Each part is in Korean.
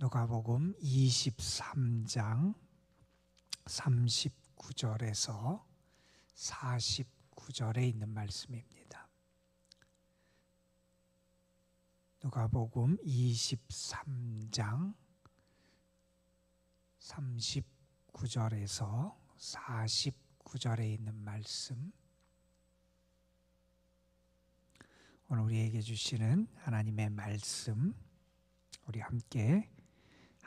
누가복음 23장 39절에서 49절에 있는 말씀입니다. 누가복음 23장 39절에서 49절에 있는 말씀 오늘 우리에게 주시는 하나님의 말씀 우리 함께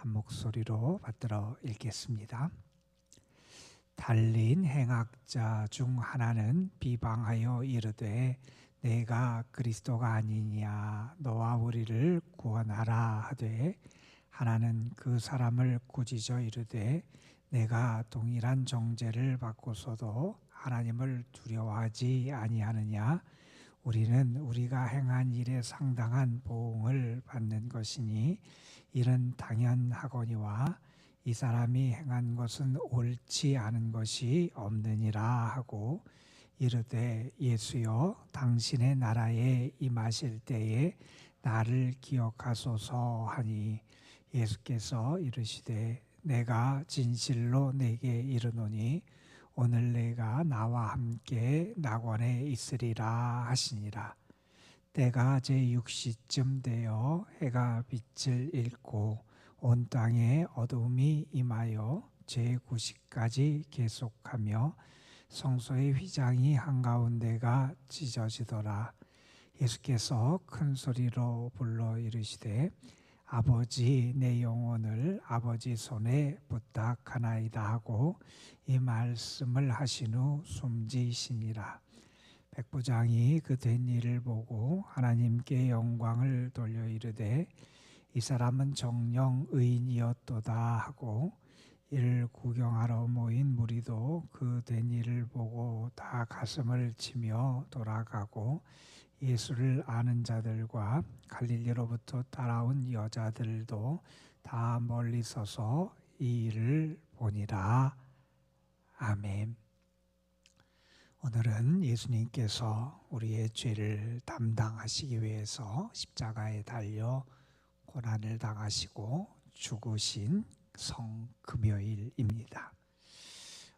한 목소리로 받들어 읽겠습니다. 달린 행악자 중 하나는 비방하여 이르되 내가 그리스도가 아니냐 너와 우리를 구원하라 하되 하나는 그 사람을 꾸짖어 이르되 내가 동일한 정죄를 받고서도 하나님을 두려워하지 아니하느냐 우리는 우리가 행한 일에 상당한 보응을 받는 것이니 이는 당연하거니와 이 사람이 행한 것은 옳지 않은 것이 없느니라 하고 이르되 예수여 당신의 나라에 임하실 때에 나를 기억하소서 하니 예수께서 이르시되 내가 진실로 내게 이르노니 오늘 내가 나와 함께 낙원에 있으리라 하시니라 때가 제6시쯤 되어 해가 빛을 잃고 온 땅에 어둠이 임하여 제9시까지 계속하며 성소의 휘장이 한가운데가 찢어지더라. 예수께서 큰 소리로 불러 이르시되 아버지 내 영혼을 아버지 손에 부탁하나이다 하고 이 말씀을 하신 후 숨지시니라. 백부장이 그 된 일을 보고 하나님께 영광을 돌려 이르되 이 사람은 정령 의인이었도다 하고 이를 구경하러 모인 무리도 그 된 일을 보고 다 가슴을 치며 돌아가고 예수를 아는 자들과 갈릴리로부터 따라온 여자들도 다 멀리 서서 이 일을 보니라. 아멘. 오늘은 예수님께서 우리의 죄를 담당하시기 위해서 십자가에 달려 고난을 당하시고 죽으신 성금요일입니다.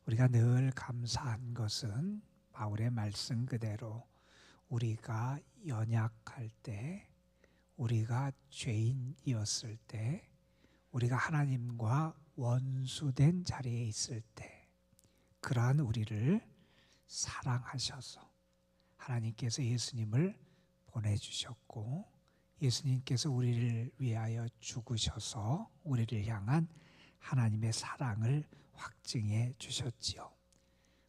우리가 늘 감사한 것은 바울의 말씀 그대로 우리가 연약할 때, 우리가 죄인이었을 때, 우리가 하나님과 원수된 자리에 있을 때, 그러한 우리를 사랑하셔서 하나님께서 예수님을 보내주셨고, 예수님께서 우리를 위하여 죽으셔서 우리를 향한 하나님의 사랑을 확증해 주셨지요.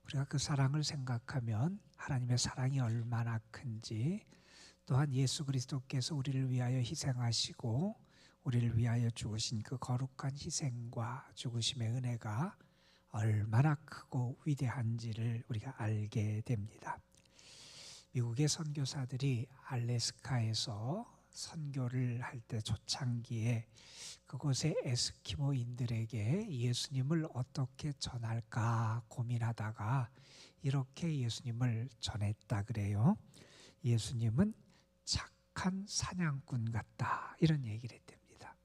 우리가 그 사랑을 생각하면 하나님의 사랑이 얼마나 큰지 또한 예수 그리스도께서 우리를 위하여 희생하시고 우리를 위하여 죽으신 그 거룩한 희생과 죽으심의 은혜가 얼마나 크고 위대한지를 우리가 알게 됩니다. 미국의 선교사들이 알래스카에서 선교를 할 때 초창기에 그곳의 에스키모인들에게 예수님을 어떻게 전할까 고민하다가 이렇게 예수님을 전했다 그래요. 예수님은 착한 사냥꾼 같다. 이런 얘기를 했답니다.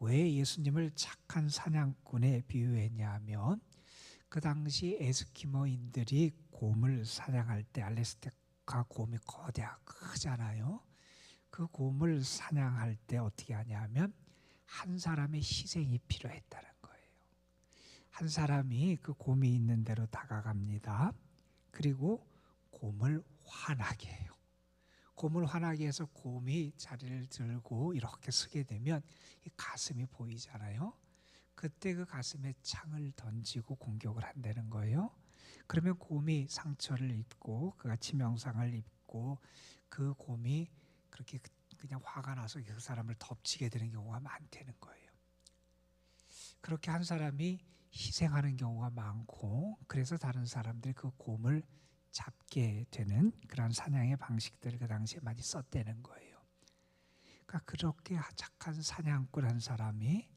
왜 예수님을 착한 사냥꾼에 비유했냐면 그 당시 에스키모인들이 곰을 사냥할 때 알래스카 곰이 거대하고 크잖아요. 그 곰을 사냥할 때 어떻게 하냐면 한 사람의 희생이 필요했다는 거예요. 한 사람이 그 곰이 있는 대로 다가갑니다. 그리고 곰을 화나게 해요. 곰을 화나게 해서 곰이 자리를 들고 이렇게 서게 되면 이 가슴이 보이잖아요. 그때 그 가슴에 창을 던지고 공격을 한다는 거예요. 그러면 곰이 상처를 입고 그가 치명상을 입고 그 곰이 그렇게 그냥 화가 나서 그 사람을 덮치게 되는 경우가 많다는 거예요. 그렇게 한 사람이 희생하는 경우가 많고 그래서 다른 사람들이 그 곰을 잡게 되는 그런 사냥의 방식들을 그 당시에 많이 썼다는 거예요. 그러니까 그렇게 착한 사냥꾼 한 사람이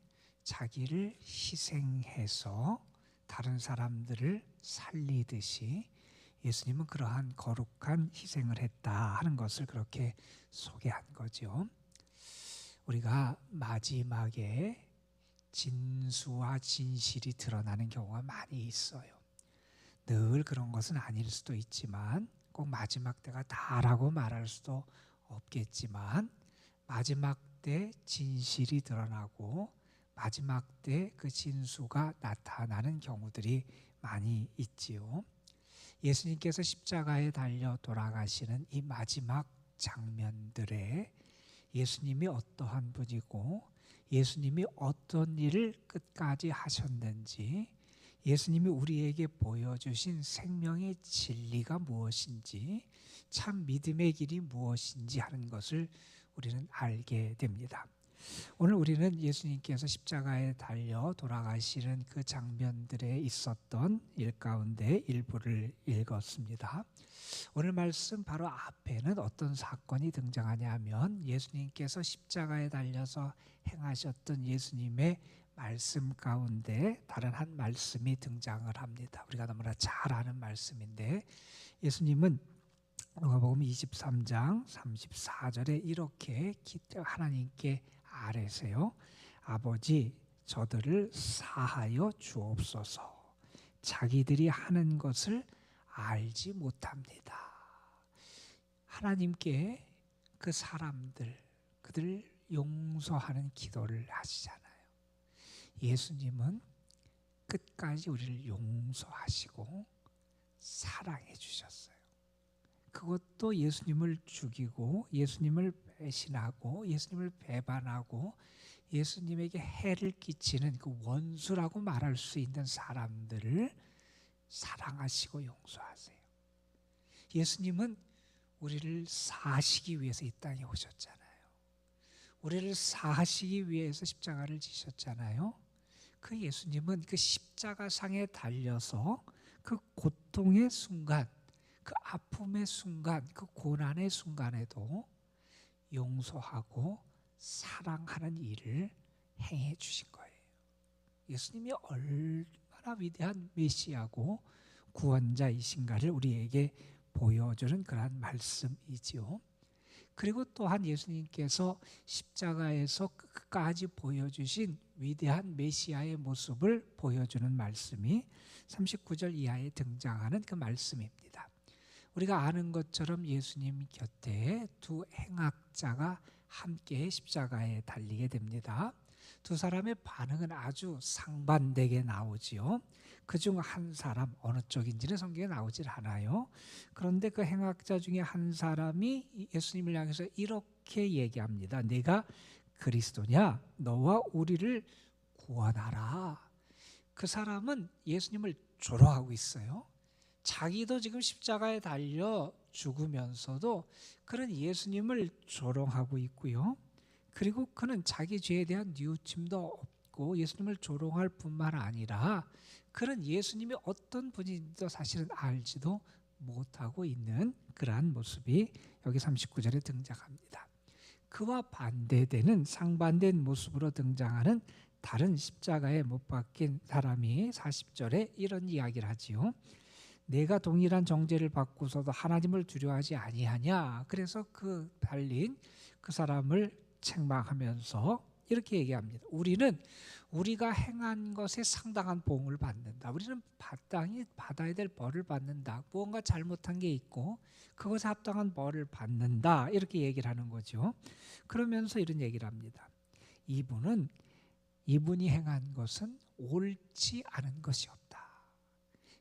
자기를 희생해서 다른 사람들을 살리듯이 예수님은 그러한 거룩한 희생을 했다 하는 것을 그렇게 소개한 거죠. 우리가 마지막에 진수와 진실이 드러나는 경우가 많이 있어요. 늘 그런 것은 아닐 수도 있지만 꼭 마지막 때가 다라고 말할 수도 없겠지만 마지막 때 진실이 드러나고 마지막 때 그 진수가 나타나는 경우들이 많이 있지요. 예수님께서 십자가에 달려 돌아가시는 이 마지막 장면들에 예수님이 어떠한 분이고 예수님이 어떤 일을 끝까지 하셨는지 예수님이 우리에게 보여주신 생명의 진리가 무엇인지 참 믿음의 길이 무엇인지 하는 것을 우리는 알게 됩니다. 오늘 우리는 예수님께서 십자가에 달려 돌아가시는 그 장면들에 있었던 일 가운데 일부를 읽었습니다. 오늘 말씀 바로 앞에는 어떤 사건이 등장하냐면 예수님께서 십자가에 달려서 행하셨던 예수님의 말씀 가운데 다른 한 말씀이 등장을 합니다. 우리가 너무나 잘 아는 말씀인데 예수님은 누가복음 23장 34절에 이렇게 하나님께 아뢰세요. 아버지 저들을 사하여 주옵소서. 자기들이 하는 것을 알지 못합니다. 하나님께 그 사람들 그들 용서하는 기도를 하시잖아요. 예수님은 끝까지 우리를 용서하시고 사랑해 주셨어요. 그것도 예수님을 죽이고 예수님을 배신하고 예수님을 배반하고 예수님에게 해를 끼치는 그 원수라고 말할 수 있는 사람들을 사랑하시고 용서하세요. 예수님은 우리를 사시기 위해서 이 땅에 오셨잖아요. 우리를 사하시기 위해서 십자가를 지셨잖아요. 그 예수님은 그 십자가 상에 달려서 그 고통의 순간, 그 아픔의 순간, 그 고난의 순간에도 용서하고 사랑하는 일을 행해 주신 거예요. 예수님이 얼마나 위대한 메시아고 구원자이신가를 우리에게 보여주는 그러한 말씀이지요. 그리고 또한 예수님께서 십자가에서 끝까지 보여주신 위대한 메시아의 모습을 보여주는 말씀이 39절 이하에 등장하는 그 말씀입니다. 우리가 아는 것처럼 예수님 곁에 두 행악자가 함께 십자가에 달리게 됩니다. 두 사람의 반응은 아주 상반되게 나오지요. 그 중 한 사람 어느 쪽인지는 성경에 나오질 않아요. 그런데 그 행악자 중에 한 사람이 예수님을 향해서 이렇게 얘기합니다. 내가 그리스도냐? 너와 우리를 구원하라. 그 사람은 예수님을 조롱하고 있어요. 자기도 지금 십자가에 달려 죽으면서도 그런 예수님을 조롱하고 있고요. 그리고 그는 자기 죄에 대한 뉘우침도 없고 예수님을 조롱할 뿐만 아니라 그런 예수님이 어떤 분인지도 사실은 알지도 못하고 있는 그러한 모습이 여기 39절에 등장합니다. 그와 반대되는 상반된 모습으로 등장하는 다른 십자가에 못 박힌 사람이 40절에 이런 이야기를 하지요. 내가 동일한 정죄를 받고서도 하나님을 두려워하지 아니하냐. 그래서 그 달린 그 사람을 책망하면서 이렇게 얘기합니다. 우리는 우리가 행한 것에 상당한 보응을 받는다. 우리는 마땅히 받아야 될 벌을 받는다. 무언가 잘못한 게 있고 그것에 합당한 벌을 받는다. 이렇게 얘기를 하는 거죠. 그러면서 이런 얘기를 합니다. 이분은 이분이 행한 것은 옳지 않은 것이 없다.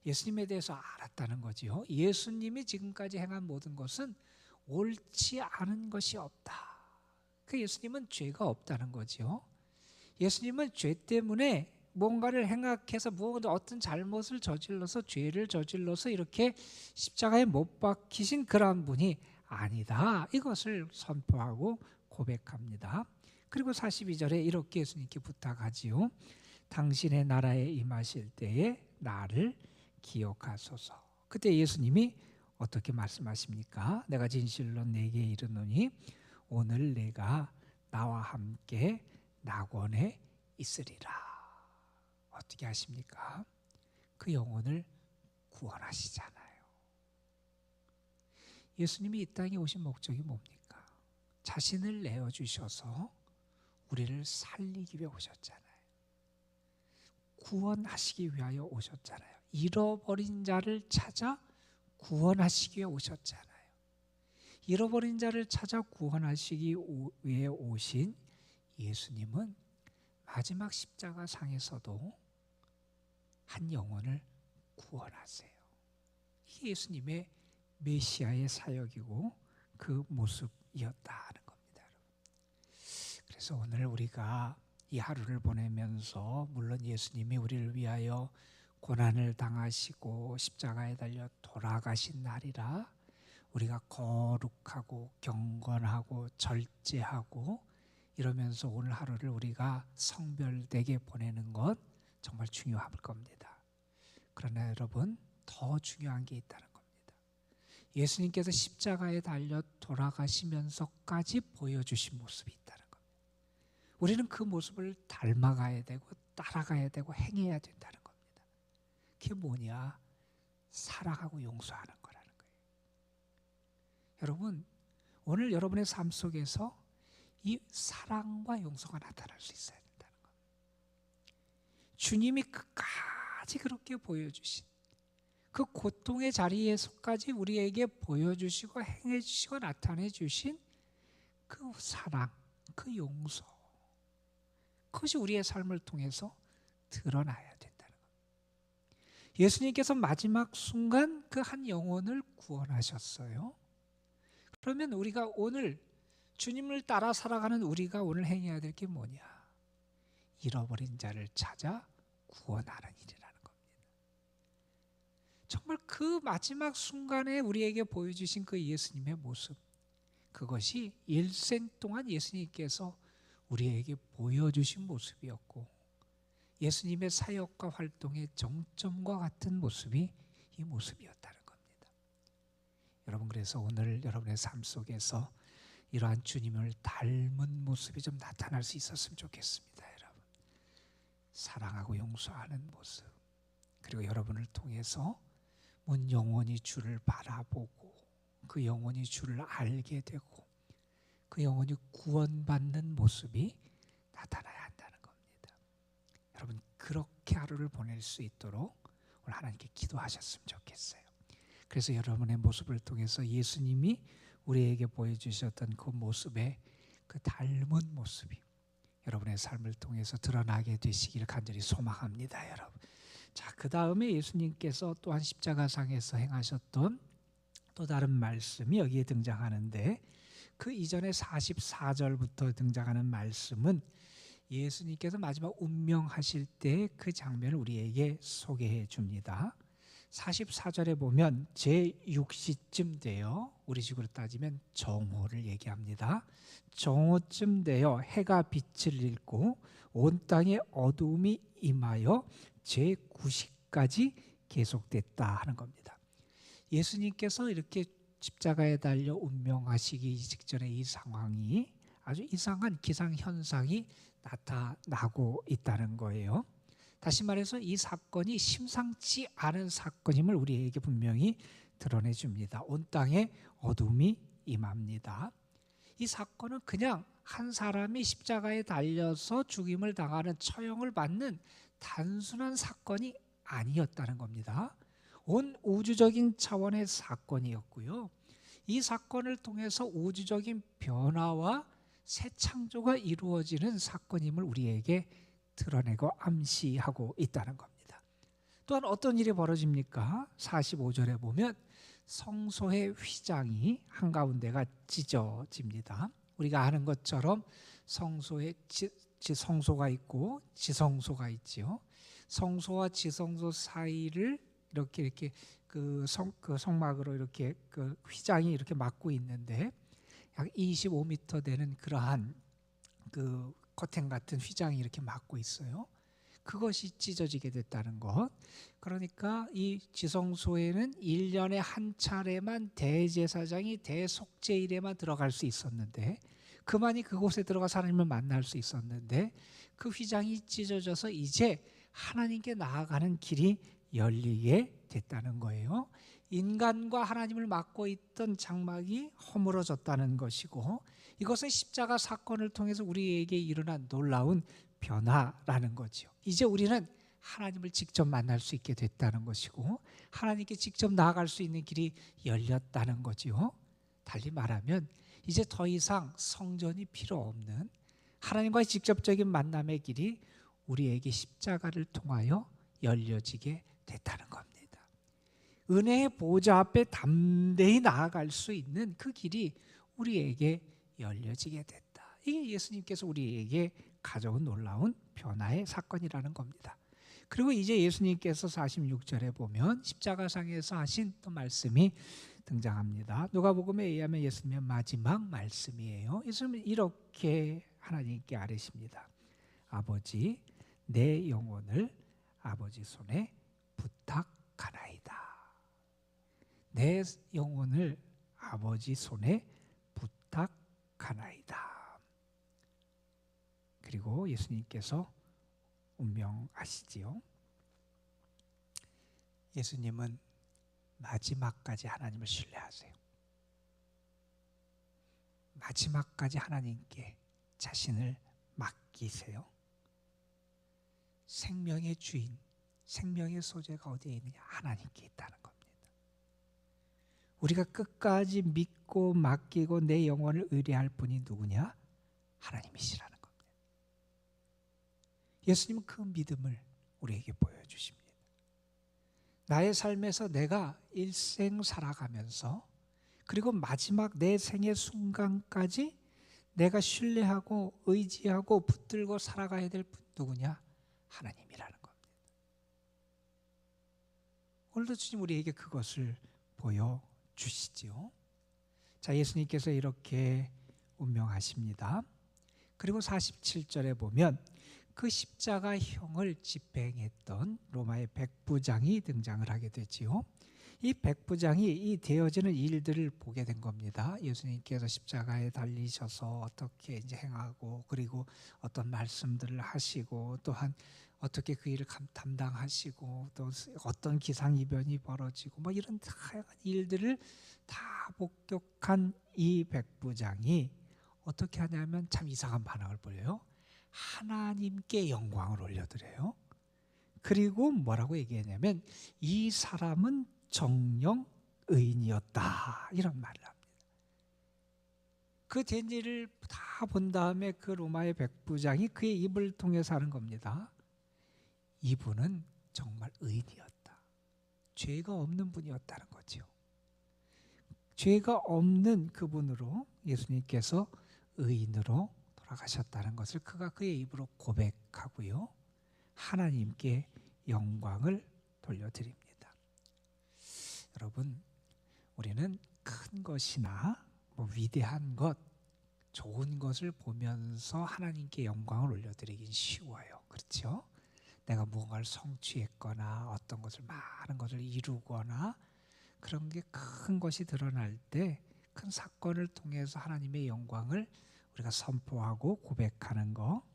예수님에 대해서 알았다는 거지요. 예수님이 지금까지 행한 모든 것은 옳지 않은 것이 없다. 그 예수님은 죄가 없다는 거지요. 예수님은 죄 때문에 뭔가를 행악해서 무언가 어떤 잘못을 저질러서 죄를 저질러서 이렇게 십자가에 못 박히신 그런 분이 아니다. 이것을 선포하고 고백합니다. 그리고 42절에 이렇게 예수님께 부탁하지요. 당신의 나라에 임하실 때에 나를 기억하소서. 그때 예수님이 어떻게 말씀하십니까? 내가 진실로 내게 이르노니 오늘 내가 나와 함께 낙원에 있으리라. 어떻게 하십니까? 그 영혼을 구원하시잖아요. 예수님이 이 땅에 오신 목적이 뭡니까? 자신을 내어 주셔서 우리를 살리기 위해 오셨잖아요. 구원하시기 위하여 오셨잖아요. 잃어버린 자를 찾아 구원하시기 위해 오셨잖아요. 잃어버린 자를 찾아 구원하시기 위해 오신 예수님은 마지막 십자가 상에서도 한 영혼을 구원하세요. 예수님의 메시아의 사역이고 그 모습이었다는 겁니다. 그래서 오늘 우리가 이 하루를 보내면서 물론 예수님이 우리를 위하여 고난을 당하시고 십자가에 달려 돌아가신 날이라 우리가 거룩하고 경건하고 절제하고 이러면서 오늘 하루를 우리가 성별되게 보내는 것 정말 중요할 겁니다. 그러나 여러분 더 중요한 게 있다는 겁니다. 예수님께서 십자가에 달려 돌아가시면서까지 보여주신 모습이 있다는 겁니다. 우리는 그 모습을 닮아가야 되고 따라가야 되고 행해야 된다는 겁니다. 그게 뭐냐? 사랑하고 용서하는 거라는 거예요. 여러분, 오늘 여러분의 삶 속에서 이 사랑과 용서가 나타날 수 있어야 된다는 겁니다. 주님이 끝까지 그렇게 보여주신 그 고통의 자리에서까지 우리에게 보여주시고 행해주시고 나타내주신 그 사랑, 그 용서 그것이 우리의 삶을 통해서 드러나야 겁니다. 예수님께서 마지막 순간 그 한 영혼을 구원하셨어요. 그러면 우리가 오늘 주님을 따라 살아가는 우리가 오늘 행해야 될 게 뭐냐? 잃어버린 자를 찾아 구원하는 일이라는 겁니다. 정말 그 마지막 순간에 우리에게 보여주신 그 예수님의 모습, 그것이 일생 동안 예수님께서 우리에게 보여주신 모습이었고, 예수님의 사역과 활동의 정점과 같은 모습이 이 모습이었다는 겁니다. 여러분, 그래서 오늘 여러분의 삶 속에서 이러한 주님을 닮은 모습이 좀 나타날 수 있었으면 좋겠습니다, 여러분. 사랑하고 용서하는 모습. 그리고 여러분을 통해서 문 영원히 주를 바라보고 그 영혼이 주를 알게 되고 그 영혼이 구원받는 모습이 나타나야 겁니다. 여러분 그렇게 하루를 보낼 수 있도록 오늘 하나님께 기도하셨으면 좋겠어요. 그래서 여러분의 모습을 통해서 예수님이 우리에게 보여주셨던 그 모습의 그 닮은 모습이 여러분의 삶을 통해서 드러나게 되시기를 간절히 소망합니다, 여러분. 자, 그 다음에 예수님께서 또한 십자가상에서 행하셨던 또 다른 말씀이 여기에 등장하는데 그 이전에 44절부터 등장하는 말씀은 예수님께서 마지막 운명하실 때 그 장면을 우리에게 소개해 줍니다. 44절에 보면 제6시쯤 되어 우리 식으로 따지면 정오를 얘기합니다. 정오쯤 되어 해가 빛을 잃고 온 땅에 어두움이 임하여 제9시까지 계속됐다 하는 겁니다. 예수님께서 이렇게 십자가에 달려 운명하시기 직전에 이 상황이 아주 이상한 기상 현상이 나타나고 있다는 거예요. 다시 말해서 이 사건이 심상치 않은 사건임을 우리에게 분명히 드러내 줍니다. 온 땅에 어둠이 임합니다. 이 사건은 그냥 한 사람이 십자가에 달려서 죽임을 당하는 처형을 받는 단순한 사건이 아니었다는 겁니다. 온 우주적인 차원의 사건이었고요. 이 사건을 통해서 우주적인 변화와 새 창조가 이루어지는 사건임을 우리에게 드러내고 암시하고 있다는 겁니다. 또한 어떤 일이 벌어집니까? 45절에 보면 성소의 휘장이 한가운데가 찢어집니다. 우리가 아는 것처럼 성소에 지, 성소가 있고 지성소가 있지요. 성소와 지성소 사이를 이렇게 이렇게 그, 성, 그 성막으로 이렇게 그 휘장이 이렇게 막고 있는데 약 25m 되는 그러한 그 커튼 같은 휘장이 이렇게 막고 있어요. 그것이 찢어지게 됐다는 것. 그러니까 이 지성소에는 1년에 한 차례만 대제사장이 대속제일에만 들어갈 수 있었는데 그만이 그곳에 들어가 하나님을 만날 수 있었는데 그 휘장이 찢어져서 이제 하나님께 나아가는 길이 열리게 됐다는 거예요. 인간과 하나님을 막고 있던 장막이 허물어졌다는 것이고 이것은 십자가 사건을 통해서 우리에게 일어난 놀라운 변화라는 거죠. 이제 우리는 하나님을 직접 만날 수 있게 됐다는 것이고 하나님께 직접 나아갈 수 있는 길이 열렸다는 거지요. 달리 말하면 이제 더 이상 성전이 필요 없는 하나님과의 직접적인 만남의 길이 우리에게 십자가를 통하여 열려지게 됐다는 겁니다. 은혜의 보좌 앞에 담대히 나아갈 수 있는 그 길이 우리에게 열려지게 됐다. 이게 예수님께서 우리에게 가져온 놀라운 변화의 사건이라는 겁니다. 그리고 이제 예수님께서 46절에 보면 십자가상에서 하신 또 말씀이 등장합니다. 누가복음에 의하면 예수님의 마지막 말씀이에요. 예수님은 이렇게 하나님께 아뢰십니다. 아버지, 내 영혼을 아버지 손에 부탁하나이다. 내 영혼을 아버지 손에 부탁하나이다. 그리고 예수님께서 운명하시지요. 예수님은 마지막까지 하나님을 신뢰하세요. 마지막까지 하나님께 자신을 맡기세요. 생명의 주인, 생명의 소재가 어디에 있느냐? 하나님께 있다는 겁니다. 우리가 끝까지 믿고 맡기고 내 영혼을 의뢰할 분이 누구냐? 하나님이시라는 겁니다. 예수님은 그 믿음을 우리에게 보여주십니다. 나의 삶에서 내가 일생 살아가면서 그리고 마지막 내 생의 순간까지 내가 신뢰하고 의지하고 붙들고 살아가야 될 누구냐? 하나님이라는 겁니다. 오늘도 주님 우리에게 그것을 보여 주시지요. 자, 예수님께서 이렇게 운명하십니다. 그리고 47절에 보면 그 십자가형을 집행했던 로마의 백부장이 등장을 하게 되지요. 이 백부장이 이 되어지는 일들을 보게 된 겁니다. 예수님께서 십자가에 달리셔서 어떻게 이제 행하고 그리고 어떤 말씀들을 하시고 또한 어떻게 그 일을 담당하시고 또 어떤 기상 이변이 벌어지고 뭐 이런 다양한 일들을 다 목격한 이 백부장이 어떻게 하냐면 참 이상한 반응을 보여요. 하나님께 영광을 올려드려요. 그리고 뭐라고 얘기했냐면 이 사람은 정령 의인이었다 이런 말을 합니다. 그된 일을 다 본 다음에 그 로마의 백부장이 그의 입을 통해서 하는 겁니다. 이분은 정말 의인이었다. 죄가 없는 분이었다는 거죠. 죄가 없는 그분으로 예수님께서 의인으로 돌아가셨다는 것을 그가 그의 입으로 고백하고요. 하나님께 영광을 돌려드립니다. 여러분, 우리는 큰 것이나 뭐 위대한 것, 좋은 것을 보면서 하나님께 영광을 올려드리긴 쉬워요. 그렇죠? 내가 무언가를 성취했거나 어떤 것을 많은 것을 이루거나 그런 게 큰 것이 드러날 때 큰 사건을 통해서 하나님의 영광을 우리가 선포하고 고백하는 거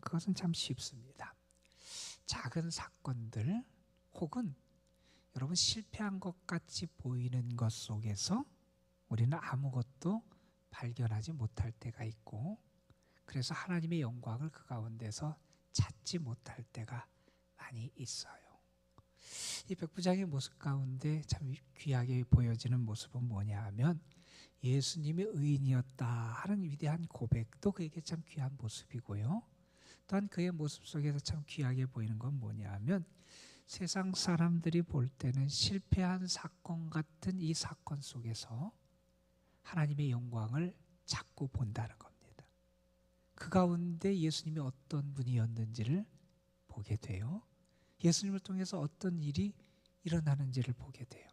그것은 참 쉽습니다. 작은 사건들 혹은 여러분 실패한 것 같이 보이는 것 속에서 우리는 아무것도 발견하지 못할 때가 있고 그래서 하나님의 영광을 그 가운데서 찾지 못할 때가 많이 있어요. 이 백부장의 모습 가운데 참 귀하게 보여지는 모습은 뭐냐 하면 예수님이 의인이었다 하는 위대한 고백도 그에게 참 귀한 모습이고요. 또한 그의 모습 속에서 참 귀하게 보이는 건 뭐냐 하면 세상 사람들이 볼 때는 실패한 사건 같은 이 사건 속에서 하나님의 영광을 자꾸 본다는 겁니다. 그 가운데 예수님이 어떤 분이었는지를 보게 돼요. 예수님을 통해서 어떤 일이 일어나는지를 보게 돼요.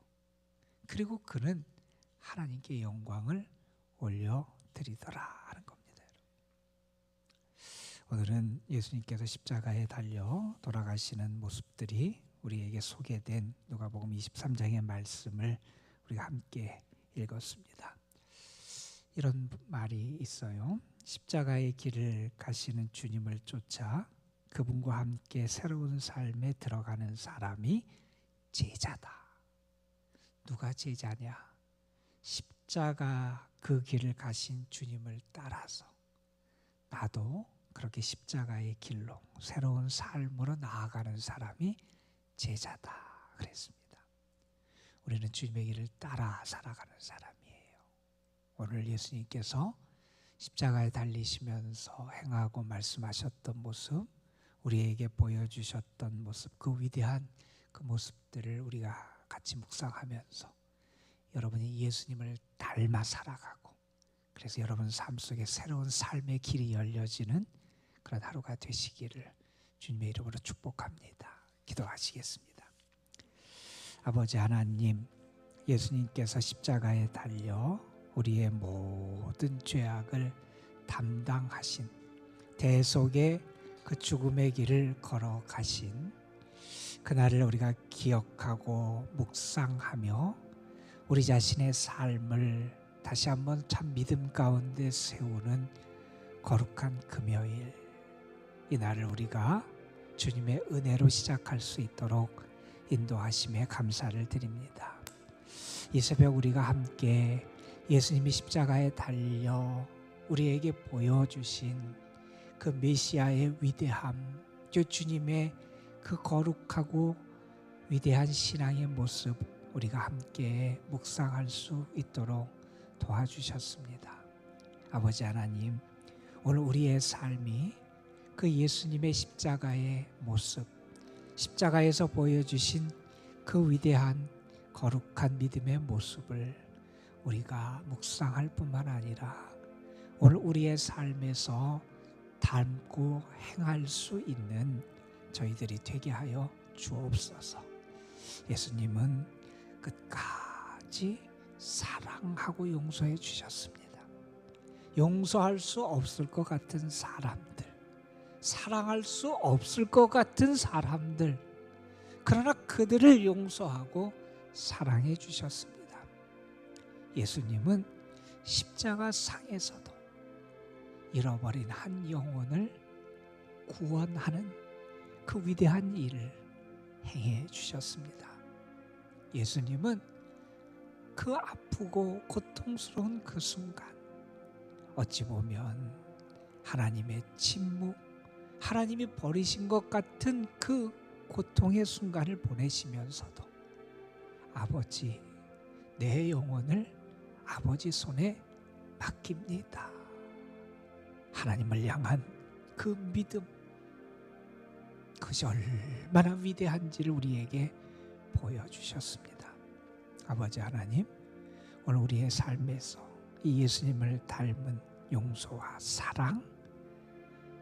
그리고 그는 하나님께 영광을 올려 드리더라 하는 겁니다. 오늘은 예수님께서 십자가에 달려 돌아가시는 모습들이 우리에게 소개된 누가복음 23장의 말씀을 우리가 함께 읽었습니다. 이런 말이 있어요. 십자가의 길을 가시는 주님을 쫓아 그분과 함께 새로운 삶에 들어가는 사람이 제자다. 누가 제자냐? 십자가 그 길을 가신 주님을 따라서 나도 그렇게 십자가의 길로 새로운 삶으로 나아가는 사람이 제자다 그랬습니다. 우리는 주님의 길을 따라 살아가는 사람이에요. 오늘 예수님께서 십자가에 달리시면서 행하고 말씀하셨던 모습, 우리에게 보여주셨던 모습, 그 위대한 그 모습들을 우리가 같이 묵상하면서 여러분이 예수님을 닮아 살아가고 그래서 여러분 삶 속에 새로운 삶의 길이 열려지는 그런 하루가 되시기를 주님의 이름으로 축복합니다. 기도하시겠습니다. 아버지 하나님, 예수님께서 십자가에 달려 우리의 모든 죄악을 담당하신 대속의 그 죽음의 길을 걸어가신 그날을 우리가 기억하고 묵상하며 우리 자신의 삶을 다시 한번 참 믿음 가운데 세우는 거룩한 금요일 이 날을 우리가 주님의 은혜로 시작할 수 있도록 인도하심에 감사를 드립니다. 이 새벽 우리가 함께 예수님이 십자가에 달려 우리에게 보여주신 그 메시아의 위대함, 그 주님의 그 거룩하고 위대한 신앙의 모습 우리가 함께 묵상할 수 있도록 도와주셨습니다. 아버지 하나님, 오늘 우리의 삶이 그 예수님의 십자가의 모습, 십자가에서 보여주신 그 위대한 거룩한 믿음의 모습을 우리가 묵상할 뿐만 아니라 오늘 우리의 삶에서 닮고 행할 수 있는 저희들이 되게 하여 주옵소서. 예수님은 끝까지 사랑하고 용서해 주셨습니다. 용서할 수 없을 것 같은 사람들, 사랑할 수 없을 것 같은 사람들, 그러나 그들을 용서하고 사랑해 주셨습니다. 예수님은 십자가 상에서도 잃어버린 한 영혼을 구원하는 그 위대한 일을 행해 주셨습니다. 예수님은 그 아프고 고통스러운 그 순간 어찌 보면 하나님의 침묵, 하나님이 버리신 것 같은 그 고통의 순간을 보내시면서도 아버지, 내 영혼을 아버지 손에 맡깁니다. 하나님을 향한 그 믿음, 그것이 얼마나 위대한지를 우리에게 보여주셨습니다. 아버지 하나님, 오늘 우리의 삶에서 이 예수님을 닮은 용서와 사랑,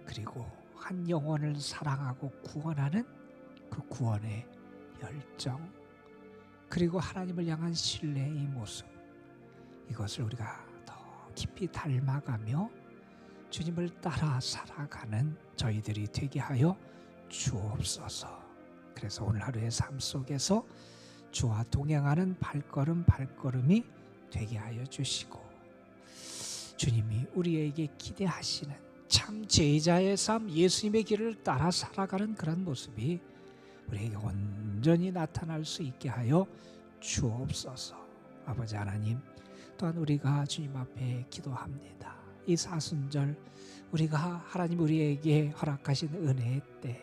그리고 한 영혼을 사랑하고 구원하는 그 구원의 열정, 그리고 하나님을 향한 신뢰의 모습, 이것을 우리가 더 깊이 닮아가며 주님을 따라 살아가는 저희들이 되게 하여 주옵소서. 그래서 오늘 하루의 삶 속에서 주와 동행하는 발걸음 발걸음이 되게 하여 주시고 주님이 우리에게 기대하시는 참 제자의 삶 예수님의 길을 따라 살아가는 그런 모습이 우리에게 온전히 나타날 수 있게 하여 주옵소서. 아버지 하나님 또한 우리가 주님 앞에 기도합니다. 이 사순절 우리가 하나님 우리에게 허락하신 은혜의 때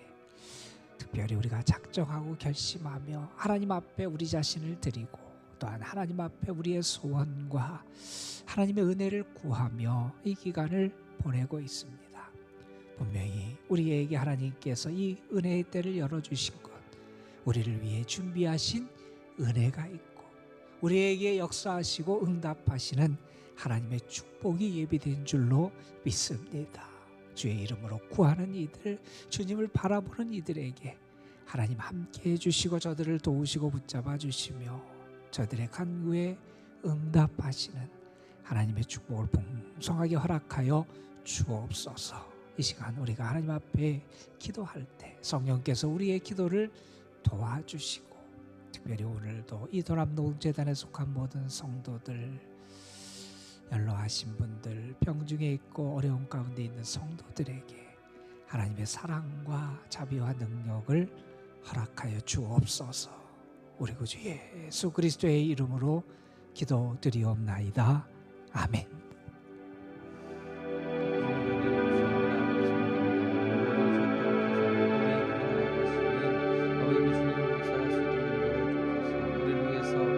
특별히 우리가 작정하고 결심하며 하나님 앞에 우리 자신을 드리고 또한 하나님 앞에 우리의 소원과 하나님의 은혜를 구하며 이 기간을 보내고 있습니다. 분명히 우리에게 하나님께서 이 은혜의 때를 열어주신 것, 우리를 위해 준비하신 은혜가 있고, 우리에게 역사하시고 응답하시는 하나님의 축복이 예비된 줄로 믿습니다. 주의 이름으로 구하는 이들, 주님을 바라보는 이들에게 하나님 함께 해주시고 저들을 도우시고 붙잡아 주시며 저들의 간구에 응답하시는 하나님의 축복을 풍성하게 허락하여 주옵소서. 이 시간 우리가 하나님 앞에 기도할 때 성령께서 우리의 기도를 도와주시고 특별히 오늘도 이 도남노동재단에 속한 모든 성도들 연로하신 분들, 병중에 있고 어려운 가운데 있는 성도들에게 하나님의 사랑과 자비와 능력을 허락하여 주옵소서. 우리 구주 예수 그리스도의 이름으로 기도드리옵나이다. 아멘.